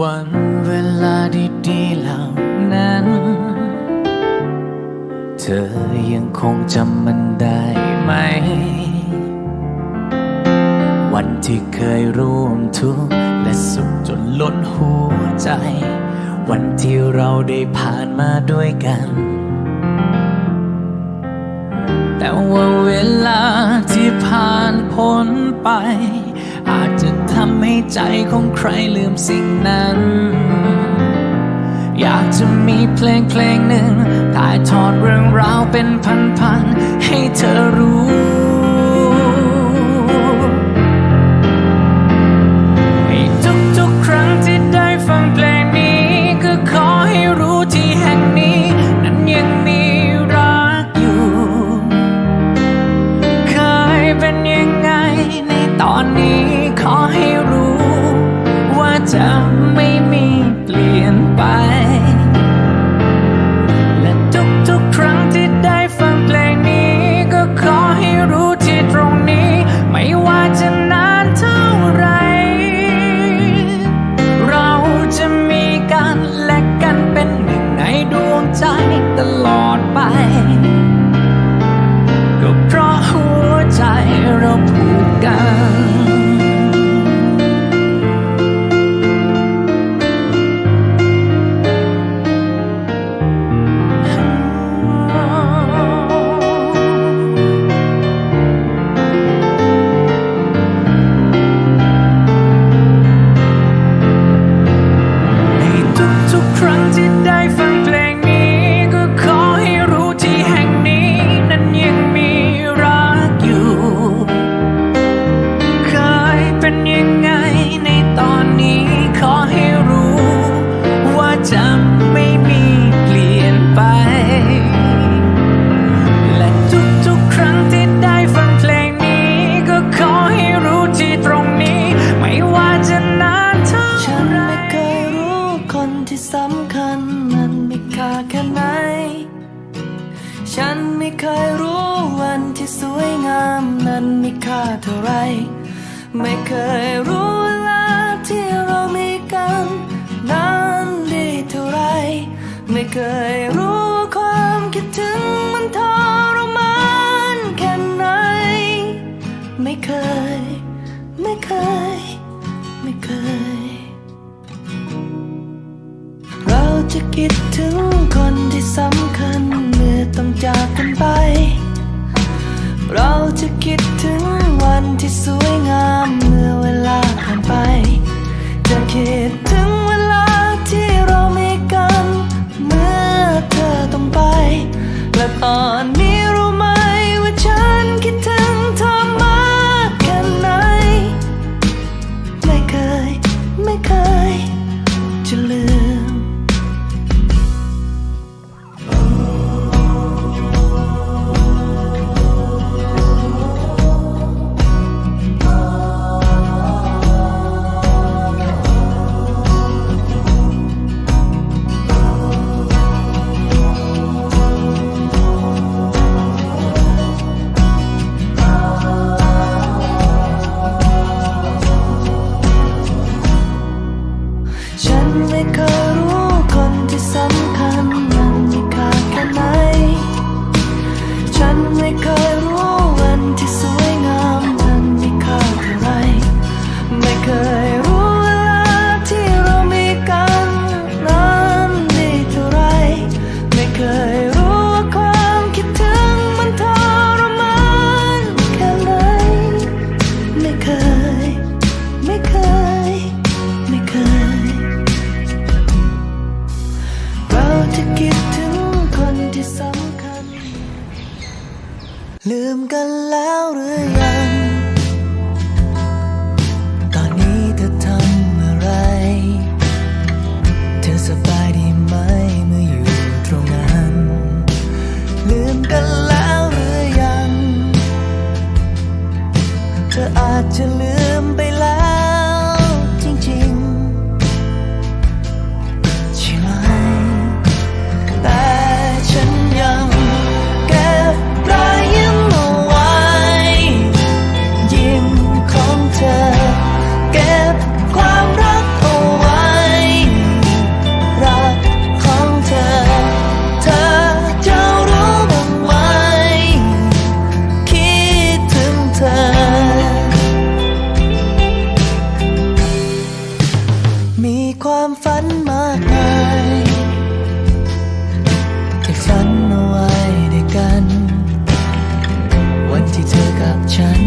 วันเวลาดีๆเหล่านั้น เธอยังคงจำมันได้ไหม วันที่เคยร่วมทุกข์และสุขจนล้นหัวใจ วันที่เราได้ผ่านมาด้วยกัน แต่ว่าเวลาที่ผ่านพ้นไป อาจจะทำให้ใจของใครลืมสิ่งนั้น อยากจะมีเพลงเพลงหนึ่งถ่ายทอดเรื่องราวเป็นพันๆให้เธอรู้ จตลอดไป ก็เพราะหัวใจเราผูกกันันมีค่าเท่าไร ไม่เคยรู้เวลาที่เรามีกันนานดีเท่าไร ไม่เคยรู้ ลืมกันแล้วหรือยัง มีความฝันมากมายเก็บฝันเอาไว้ด้วยกัน วันที่เธอกับฉัน